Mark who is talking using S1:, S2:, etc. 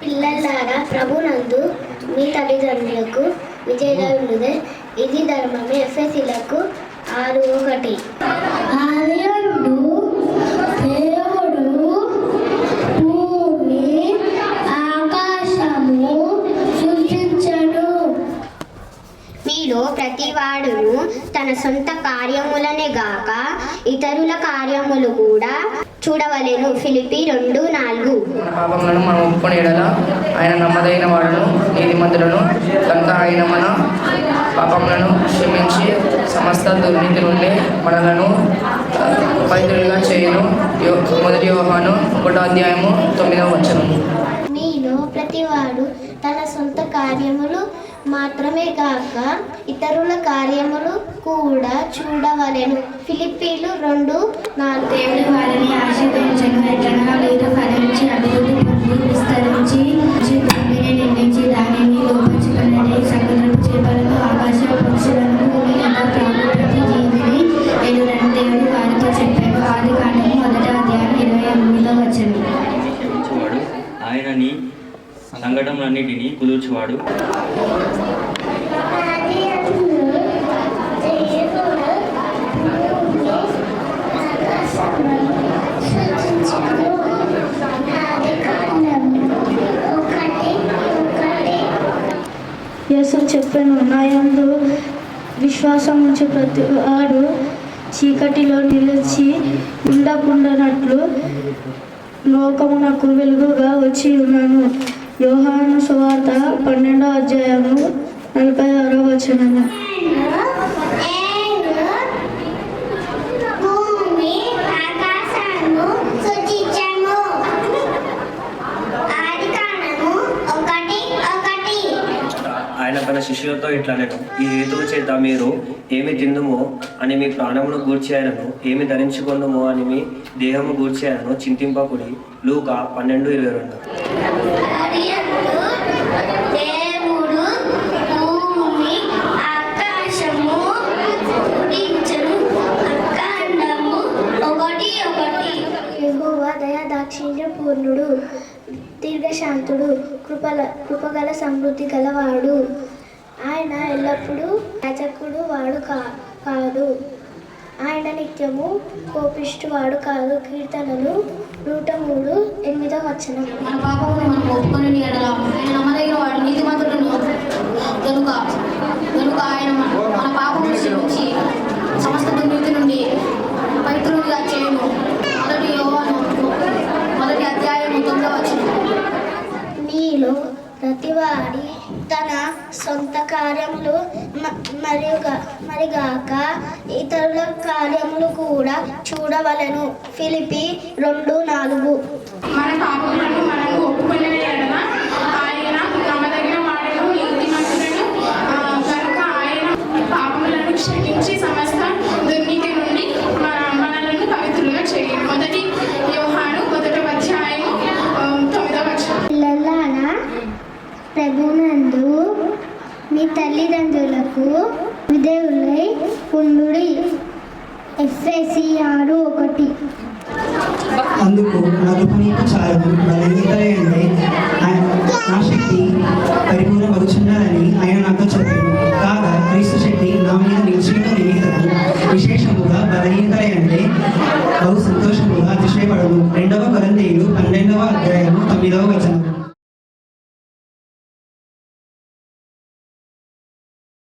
S1: పిల్లలారా ప్రభునందు మీ తల్లిదండ్రులకు విజయదవులుదే ఇది ధర్మమే. ఎఫ్ఎస్సీలకు ఆరు ఒకటి దేవుడు భూమి ఆకాశము సృష్టించడు
S2: మీలో ప్రతివాడును తన సొంత కార్యములనే గాక ఇతరుల కార్యములు కూడా చూడవలెను. ఫిలిపి రెండు నాలుగు.
S3: పాపములను మనం ఒప్పుకొని ఆయన నమ్మదైన వాడును నీతిమంతులను కనుక ఆయన మన పాపములను క్షమించి సమస్త దుర్నీతి నుండి మనలను ఆ, పవిత్రులుగా చేయను. మొదటి యోహాను ఒకటో అధ్యాయము తొమ్మిదవ వచనము.
S1: మీలో ప్రతివాడు తన సొంత కార్యములు మాత్రమే కాక ఇతరుల కార్యములు కూడా చూడవలెను. ఫిలిప్పీలు రెండు నాలుగు
S4: దేవుని వారిని ఆశీర్వదించను. మీరు ఫలించి అభివృద్ధి పొంది విస్తరించి
S5: సంఘటనలన్నిటినీ కుదుర్చువాడు
S6: యేసు చెప్పాను నాయందు విశ్వాసం ఉంచే ప్రతి వాడు చీకటిలో నిలిచి ఉండకుండానట్లు లోకమునకు వెలుగుగా వచ్చి ఉన్నాను. యోహాను సువార్త పన్నెండో అధ్యాయము నలభై ఆరో వచనము
S1: భూమి ఆకాశాలను సృష్టించను ఆది కాండము ఒకటి ఒకటి
S7: ఆయన తన శిష్యులతో ఇట్లా నేను ఈ హేతువు చేత మీరు ఏమి తిందుమో అని మీ ప్రాణమును గూర్చేయనను ఏమి ధరించుకుందుమో అని మీ దేహము గూర్చేయనను చింతింపకుడి. లూక పన్నెండు ఇరవై రెండు.
S1: దాక్షిణ్య పూర్ణుడు దీర్ఘశాంతుడు కృపల కృపగల సమృద్ధి గలవాడు. ఆయన ఎల్లప్పుడూ యాచకుడు వాడు కా కాదు. ఆయన నిత్యము కోపిష్టివాడు కాదు. కీర్తనలు నూట మూడు ఎనిమిదో వచనం.
S4: మన పాపమును మనం ఒప్పుకొని ఎడల ఆయన నమ్మదగిన వాడు నీతిమంతుడును కనుక కనుక ఆయన మన మన పాపమును క్షమించి సమస్త దుర్నీతి నుండి పవిత్రులుగా చేయను. మొదటి యోహాను మొదటి అధ్యాయము తొమ్మిదవ వచనం.
S1: మీలో ప్రతివాడి తన సొంత కార్యములు మ- మరియుగా మరిగాక ఇతరుల కార్యములు కూడా చూడవలెను. ఫిలిపి రెండు నాలుగు.
S8: మన పాపములను మనము ఒప్పుకునే ఎడల ఆయన నమ్మదగిన వాడును నీతిమంతులను ఆ, కనుక ఆయన పాపములను క్షమించి సమస్త దుర్నీతి నుండి మన మనలను పవిత్రులుగా చేయను మొదటి యోహాను మొదటి అధ్యాయము ఆ, తొమ్మిదవ వచనం
S1: పిల్లలారా ప్రభునందు మీ తల్లిదండ్రులకు విధేయులై ఉండుడి. ఎఫ్ఎసి ఆరు ఒకటి.
S9: అందుకు నా కృపనీకు చాలదు. నా శక్తి పరిపూర్ణపరుచున్నారని ఆయన నాతో చెప్పారు కాగా క్రీస్తు శక్తి నా మీద నిలిచిన నిమిత్తము విశేషముగా బలహీనతలే బహు సంతోషముగా అతిశయపడము రెండవ కొరంతీయులు పన్నెండవ అధ్యాయము తొమ్మిదవ వచనం.